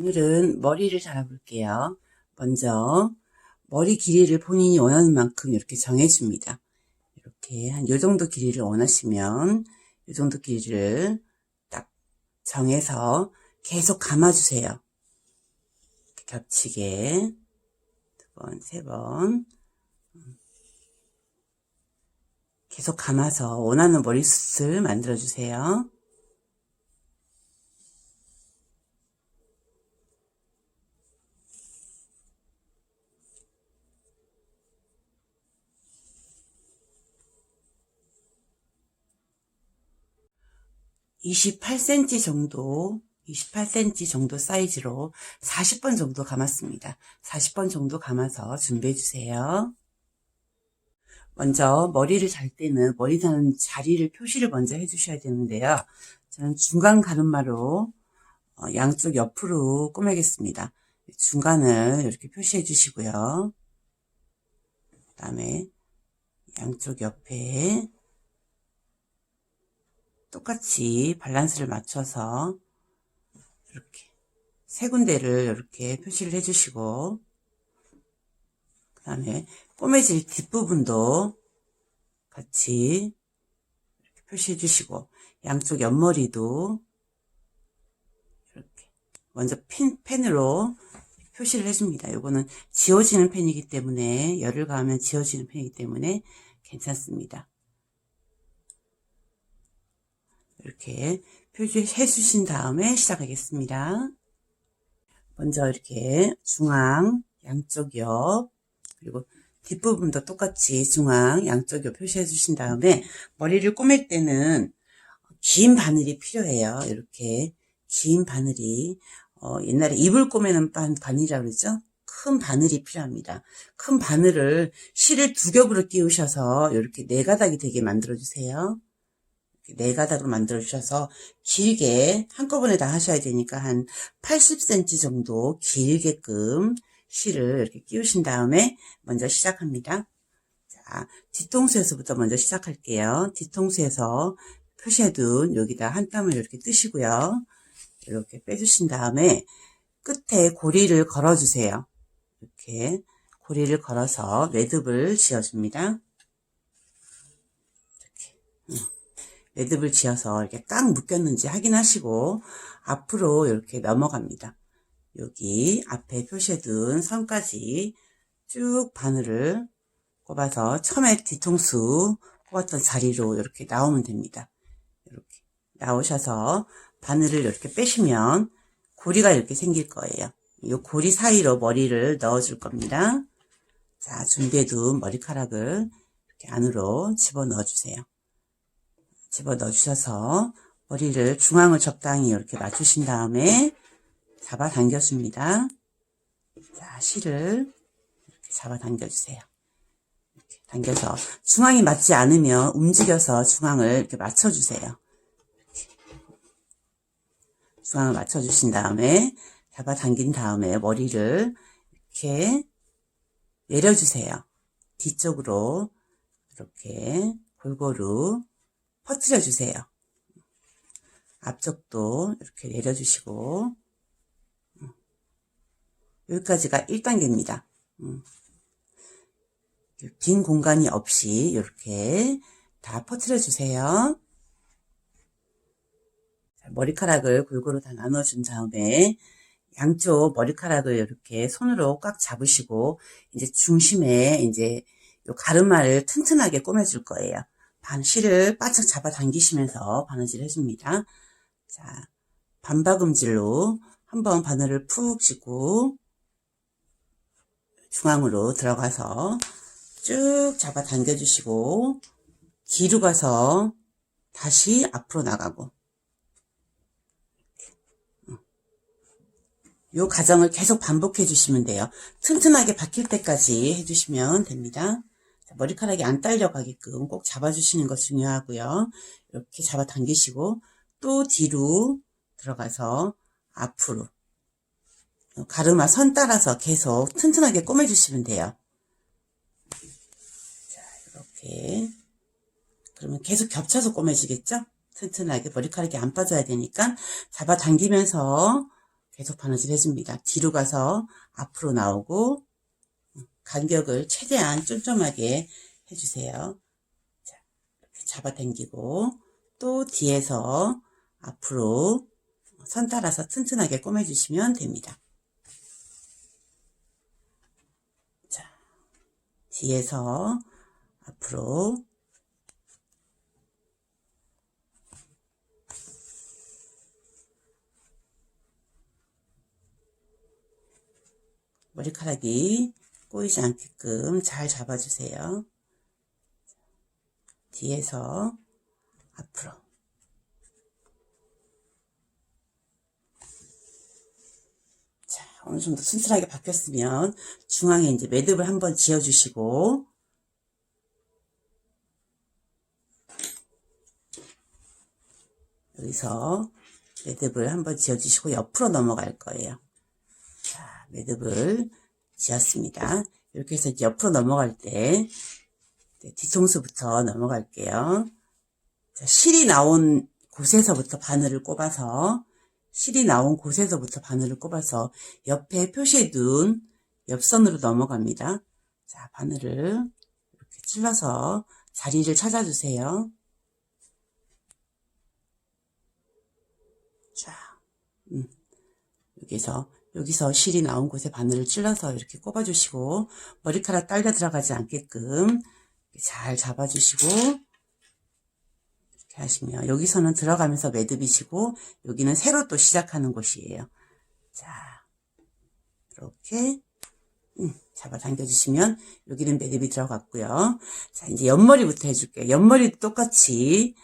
오늘은 머리를 잘라볼게요. 먼저 머리 길이를 본인이 원하는 만큼 이렇게 정해줍니다. 이렇게 한 요 정도 길이를 원하시면 요 정도 길이를 딱 정해서 계속 감아주세요. 겹치게 두 번, 세 번. 계속 감아서 원하는 머리숱을 만들어주세요. (28cm) 정도 28cm 정도 사이즈로 40번 정도 감았습니다. 40번 정도 감아서 준비해 주세요. 먼저 머리를 잘 때는 머리 자는 자리를 표시를 먼저 해 주셔야 되는데요. 저는 중간 가르마로 어, 양쪽 옆으로 꼬매겠습니다. 중간을 이렇게 표시해 주시고요. 그 다음에 양쪽 옆에 똑같이 밸런스를 맞춰서 이렇게 세 군데를 이렇게 표시를 해주시고 그 다음에 꼬매질 뒷부분도 같이 이렇게 표시해 주시고 양쪽 옆머리도 이렇게 먼저 핀, 펜으로 표시를 해줍니다. 요거는 지워지는 펜이기 때문에 열을 가하면 지워지는 펜이기 때문에 괜찮습니다. 이렇게 표시해 주신 다음에 시작하겠습니다. 먼저 이렇게 중앙 양쪽 옆 그리고 뒷부분도 똑같이 중앙 양쪽 옆 표시해 주신 다음에 머리를 꼬맬 때는 긴 바늘이 필요해요. 이렇게 긴 바늘이 어, 옛날에 이불 꼬매는 반, 바늘이라고 그러죠. 큰 바늘이 필요합니다. 큰 바늘을 실을 두 겹으로 끼우셔서 이렇게 네 가닥이 되게 만들어 주세요. 네 가닥으로 만들어 주셔서 길게 한꺼번에 다 하셔야 되니까 한 80cm 정도 길게끔 실을 이렇게 끼우신 다음에 먼저 시작합니다. 자, 뒤통수에서부터 먼저 시작할게요. 뒤통수에서 표시해둔 여기다 한 땀을 이렇게 뜨시고요. 이렇게 빼주신 다음에 끝에 고리를 걸어주세요. 이렇게 고리를 걸어서 매듭을 지어줍니다. 매듭을 지어서 이렇게 꽉 묶였는지 확인하시고 앞으로 이렇게 넘어갑니다. 여기 앞에 표시해둔 선까지 쭉 바늘을 꼽아서 처음에 뒤통수 꼽았던 자리로 이렇게 나오면 됩니다. 이렇게 나오셔서 바늘을 이렇게 빼시면 고리가 이렇게 생길 거예요. 이 고리 사이로 머리를 넣어줄 겁니다. 자, 준비해둔 머리카락을 이렇게 안으로 집어 넣어주세요. 집어 넣어 주셔서 머리를 중앙을 적당히 이렇게 맞추신 다음에 잡아 당겨줍니다. 자, 실을 이렇게 잡아 당겨주세요. 이렇게 당겨서 중앙이 맞지 않으면 움직여서 중앙을 이렇게 맞춰주세요. 중앙을 맞춰주신 다음에 잡아 당긴 다음에 머리를 이렇게 내려주세요. 뒤쪽으로 이렇게 골고루 퍼뜨려 주세요. 앞쪽도 이렇게 내려주시고 여기까지가 1단계입니다. 음. 빈 공간이 없이 이렇게 다 퍼뜨려 주세요. 머리카락을 골고루 다 나눠준 다음에 양쪽 머리카락을 이렇게 손으로 꽉 잡으시고 이제 중심에 이제 요 가르마를 튼튼하게 꼬매줄 거예요. 반실을 바짝 잡아 당기시면서 바느질 해줍니다. 자, 반박음질로 한번 바늘을 푹 쥐고 중앙으로 들어가서 쭉 잡아 당겨 주시고 뒤로 가서 다시 앞으로 나가고 이 과정을 계속 반복해 주시면 돼요. 튼튼하게 박힐 때까지 해주시면 됩니다. 머리카락이 안 딸려가게끔 꼭 잡아주시는 거 중요하고요. 이렇게 잡아 당기시고 또 뒤로 들어가서 앞으로 가르마 선 따라서 계속 튼튼하게 꼬매주시면 돼요. 자, 이렇게 그러면 계속 겹쳐서 꼬매지겠죠? 튼튼하게 머리카락이 안 빠져야 되니까 잡아 당기면서 계속 바느질 해줍니다. 뒤로 가서 앞으로 나오고 간격을 최대한 쫌쫌하게 해주세요. 자, 이렇게 잡아당기고 또 뒤에서 앞으로 선 따라서 튼튼하게 꼬매주시면 됩니다. 자, 뒤에서 앞으로 머리카락이 꼬이지 않게끔 잘 잡아주세요. 뒤에서 앞으로 자, 어느 정도 튼튼하게 바뀌었으면 중앙에 이제 매듭을 한번 지어주시고 여기서 매듭을 한번 지어주시고 옆으로 넘어갈 거예요. 자, 매듭을 지었습니다. 이렇게 해서 옆으로 넘어갈 때 네, 뒤통수부터 넘어갈게요. 자, 실이 나온 곳에서부터 바늘을 꼽아서 실이 나온 곳에서부터 바늘을 꼽아서 옆에 표시해 둔 옆선으로 넘어갑니다. 자, 바늘을 이렇게 찔러서 자리를 찾아주세요. 자, 음, 여기서 여기서 실이 나온 곳에 바늘을 찔러서 이렇게 꼽아주시고 머리카락 딸려 들어가지 않게끔 잘 잡아주시고 이렇게 하시면 여기서는 들어가면서 매듭이시고 여기는 새로 또 시작하는 곳이에요. 자 이렇게 음, 잡아당겨 주시면 여기는 매듭이 들어갔고요. 자 이제 옆머리부터 해줄게요. 옆머리도 똑같이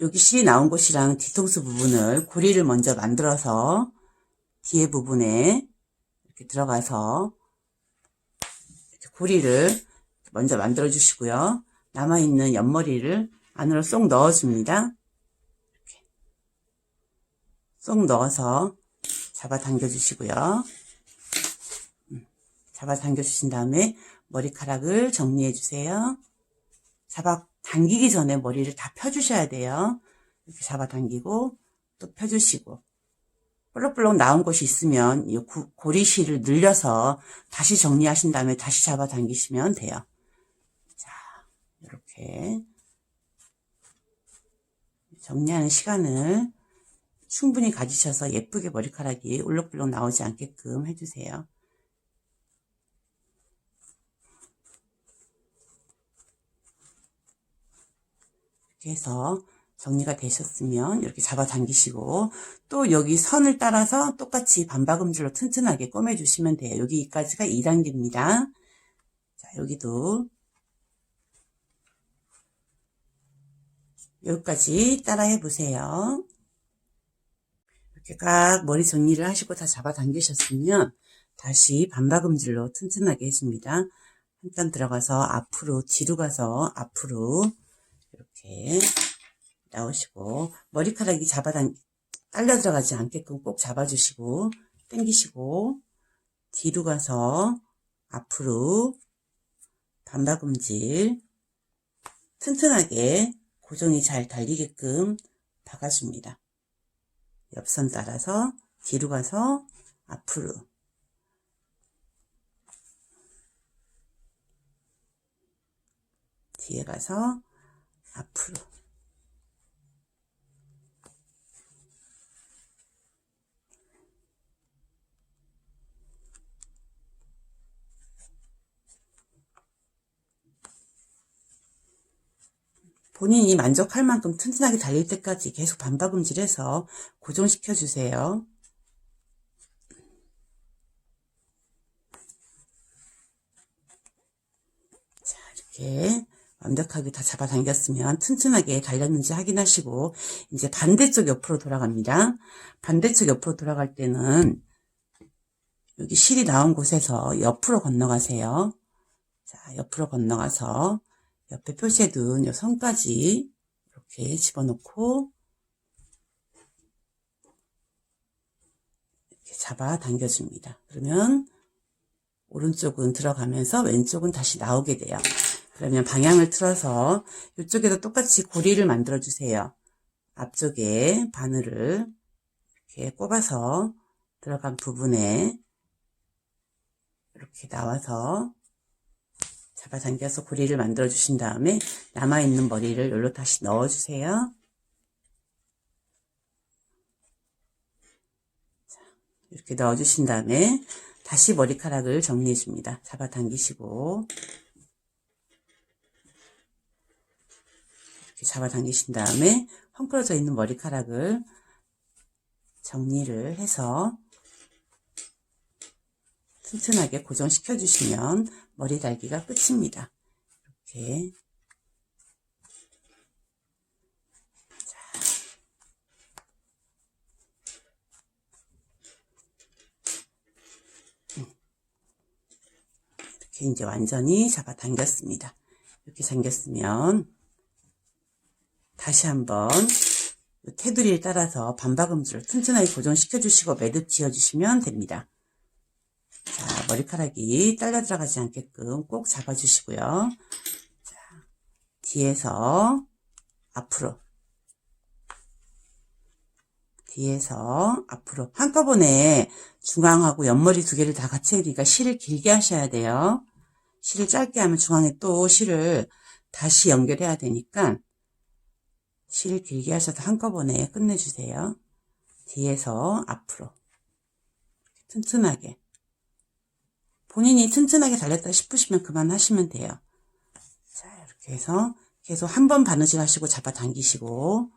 여기 실이 나온 곳이랑 뒤통수 부분을 고리를 먼저 만들어서 뒤에 부분에 이렇게 들어가서 고리를 먼저 만들어 주시고요. 남아있는 옆머리를 안으로 쏙 넣어줍니다. 이렇게 쏙 넣어서 잡아 당겨 주시고요. 음, 잡아 당겨 주신 다음에 머리카락을 정리해 주세요. 잡아 당기기 전에 머리를 다 펴주셔야 돼요. 이렇게 잡아 당기고 또 펴주시고 볼록볼록 나온 곳이 있으면 이 고- 고리실을 늘려서 다시 정리하신 다음에 다시 잡아 당기시면 돼요. 자, 이렇게 정리하는 시간을 충분히 가지셔서 예쁘게 머리카락이 울룩불룩 나오지 않게끔 해주세요. 이렇게 해서 정리가 되셨으면 이렇게 잡아당기시고 또 여기 선을 따라서 똑같이 반박음질로 튼튼하게 꼬매주시면 돼요. 여기까지가 2단계입니다. 자, 여기도 여기까지 따라 해 보세요. 이렇게 각 머리 정리를 하시고 다 잡아당기셨으면 다시 반박음질로 튼튼하게 해줍니다. 한 칸 들어가서 앞으로 뒤로 가서 앞으로 이렇게 나오시고 머리카락이 잡아당 딸려 들어가지 않게끔 꼭 잡아주시고 당기시고 뒤로 가서 앞으로 반박음질 튼튼하게 고정이 잘 달리게끔 박아줍니다. 옆선 따라서 뒤로 가서 앞으로 뒤에 가서 앞으로 본인이 만족할 만큼 튼튼하게 달릴 때까지 계속 반박음질해서 고정시켜 주세요. 자, 이렇게 완벽하게 다 잡아당겼으면 튼튼하게 달렸는지 확인하시고 이제 반대쪽 옆으로 돌아갑니다. 반대쪽 옆으로 돌아갈 때는 여기 실이 나온 곳에서 옆으로 건너가세요. 자, 옆으로 건너가서 옆에 표시해둔 이 선까지 이렇게 집어넣고 이렇게 잡아 당겨줍니다. 그러면 오른쪽은 들어가면서 왼쪽은 다시 나오게 돼요. 그러면 방향을 틀어서 이쪽에도 똑같이 고리를 만들어 주세요. 앞쪽에 바늘을 이렇게 꼽아서 들어간 부분에 이렇게 나와서 잡아당겨서 고리를 만들어 주신 다음에 남아있는 머리를 여기로 다시 넣어 주세요. 이렇게 넣어 주신 다음에 다시 머리카락을 정리해 줍니다. 잡아당기시고 이렇게 잡아당기신 다음에 헝클어져 있는 머리카락을 정리를 해서 튼튼하게 고정시켜 주시면 머리 달기가 끝입니다. 이렇게 이렇게 이제 완전히 잡아 당겼습니다. 이렇게 당겼으면 다시 한번 이 테두리를 따라서 반박음질을 튼튼하게 고정시켜 주시고 매듭 지어 주시면 됩니다. 자, 머리카락이 딸려 들어가지 않게끔 꼭 잡아 주시고요. 자, 뒤에서 앞으로 뒤에서 앞으로 한꺼번에 중앙하고 옆머리 두 개를 다 같이 해야 되니까 실을 길게 하셔야 돼요. 실을 짧게 하면 중앙에 또 실을 다시 연결해야 되니까 실을 길게 하셔서 한꺼번에 끝내주세요. 뒤에서 앞으로 튼튼하게 본인이 튼튼하게 달렸다 싶으시면 그만하시면 돼요. 자 이렇게 해서 계속 한 번 바느질 하시고 잡아 당기시고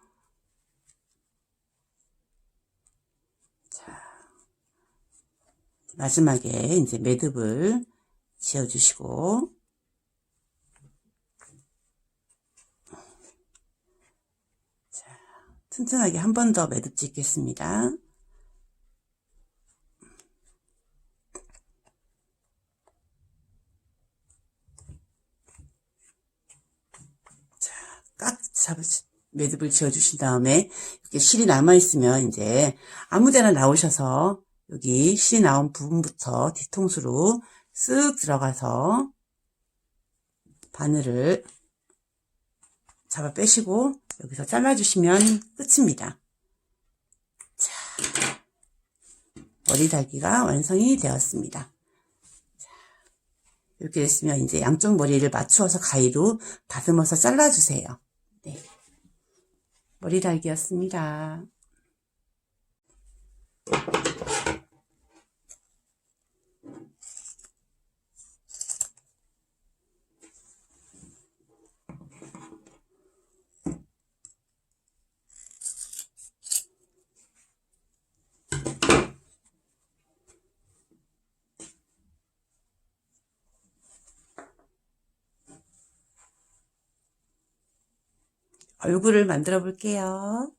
마지막에 이제 매듭을 지어주시고 자, 튼튼하게 한 번 더 매듭 짓겠습니다. 자, 깍 잡으 매듭을 지어주신 다음에 이렇게 실이 남아있으면 이제 아무데나 나오셔서 여기 실이 나온 부분부터 뒤통수로 쓱 들어가서 바늘을 잡아 빼시고 여기서 잘라주시면 끝입니다. 자, 머리 달기가 완성이 되었습니다. 자, 이렇게 됐으면 이제 양쪽 머리를 맞추어서 가위로 다듬어서 잘라주세요. 네. 머리 달기였습니다. 얼굴을 만들어 볼게요.